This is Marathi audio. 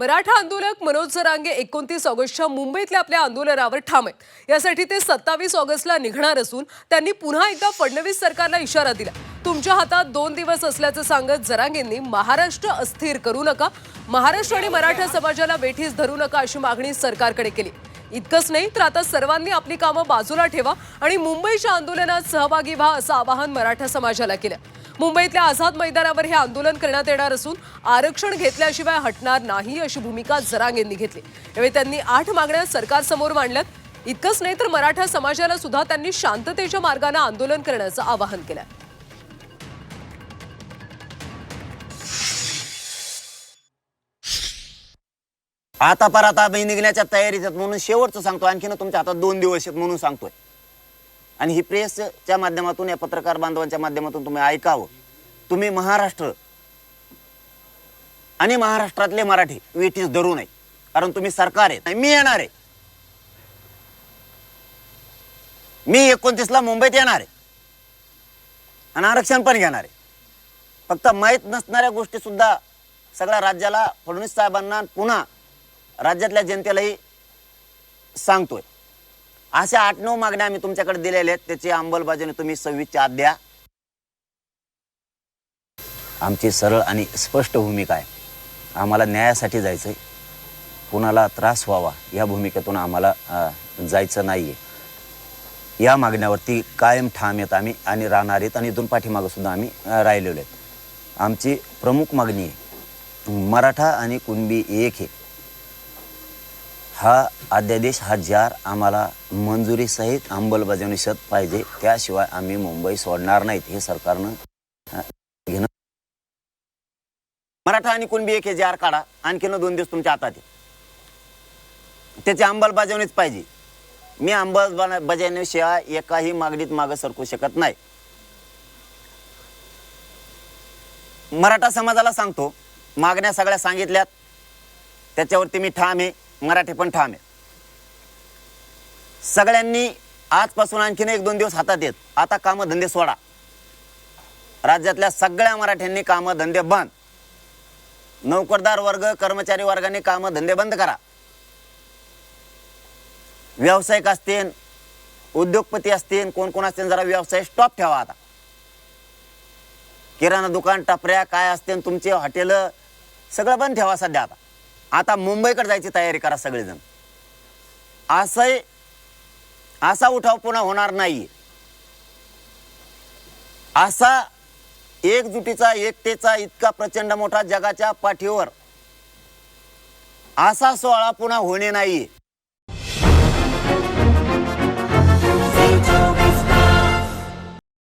मराठा आंदोलक मनोज जरांगे एकोणतीस ऑगस्टच्या मुंबईतल्या आपल्या आंदोलनावर ठाम आहेत. यासाठी ते सत्तावीस ऑगस्टला निघणार असून त्यांनी पुन्हा एकदा फडणवीस सरकारला इशारा दिला. तुमच्या हातात दोन दिवस असल्याचं सांगत जरांगेंनी महाराष्ट्र अस्थिर करू नका महाराष्ट्र आणि मराठा समाजाला वेठीस धरू नका अशी मागणी सरकारकडे केली. इतकंच नाही तर आता सर्वांनी आपली कामं बाजूला ठेवा आणि मुंबईच्या आंदोलनात सहभागी व्हा असं आवाहन मराठा समाजाला केलं. मुंबईतल्या आझाद मैदानावर हे आंदोलन करण्यात येणार असून आरक्षण घेतल्याशिवाय हटणार नाही अशी भूमिका जरांगेंनी घेतली. यावेळी त्यांनी आठ मागण्या सरकारसमोर मांडल्यात. इतकंच नाही तर मराठा समाजाला सुद्धा त्यांनी शांततेच्या मार्गाने आंदोलन करण्याचं आवाहन केलं आता पर आता मी निघण्याच्या तयारीत आहेत म्हणून शेवटचं सांगतो. आणखीन तुमच्या हातात दोन दिवस आहेत म्हणून सांगतोय. आणि ही प्रेसच्या माध्यमातून या पत्रकार बांधवांच्या माध्यमातून तुम्ही ऐकावं. तुम्ही महाराष्ट्र आणि महाराष्ट्रातले मराठी वेटीस धरू नये. कारण तुम्ही सरकार आहे. मी येणार आहे. मी एकोणतीसला मुंबईत येणार आहे. आणि आरक्षण पण घेणार आहे. फक्त माहीत नसणाऱ्या गोष्टी सुद्धा सगळ्या राज्याला फडणवीस साहेबांना पुन्हा राज्यातल्या जनतेलाही सांगतोय. अशा आठ नऊ मागण्या आम्ही तुमच्याकडे दिलेल्या आहेत. त्याची अंमलबजावणी तुम्ही सव्वीसच्या आत द्या. आमची सरळ आणि स्पष्ट भूमिका आहे. आम्हाला न्यायासाठी जायचं आहे कुणाला त्रास व्हावा या भूमिकेतून आम्हाला जायचं जायचं नाहीये. या मागण्यावरती कायम ठाम येत आम्ही आणि राहणार आहेत आणि इथून पाठीमागं सुद्धा आम्ही राहिलेलो आहेत. आमची प्रमुख मागणी आहे. मराठा आणि कुणबी एक आहे. हा अध्यादेश हा जार आम्हाला मंजुरीसहित अंमलबजावणी पाहिजे. त्याशिवाय आम्ही मुंबई सोडणार नाहीत हे सरकारनं घेणं मराठा आणि कुणबी एक हे जार काढा. आणखीन दोन दिवस तुमच्या हातात त्याची अंमलबजावणीच पाहिजे. मी अंमलबजावणीशिवाय एकाही मागणीत मागं सरकू शकत नाही. मराठा समाजाला सांगतो मागण्या सगळ्या सांगितल्यात. त्याच्यावरती मी ठाम आहे. मराठी पण ठाम आहे. सगळ्यांनी आजपासून आणखीन एक दोन दिवस हातात येत. आता कामं धंदे सोडा. राज्यातल्या सगळ्या मराठ्यांनी कामं धंदे बंद. नोकरदार वर्ग कर्मचारी वर्गाने कामं धंदे बंद करा. व्यावसायिक असतील उद्योगपती असतील कोण कोण असतील जरा व्यवसाय स्टॉप ठेवा आता. किराणा दुकान टपऱ्या काय असतील तुमचे हॉटेल सगळं बंद ठेवा सध्या आता. आता मुंबईकडे जायची तयारी करा सगळेजण. असं असा उठाव पुन्हा होणार नाही असा एकजुटीचा एकतेचा इतका प्रचंड मोठा जगाच्या पाठीवर असा सोहळा पुन्हा होणे नाही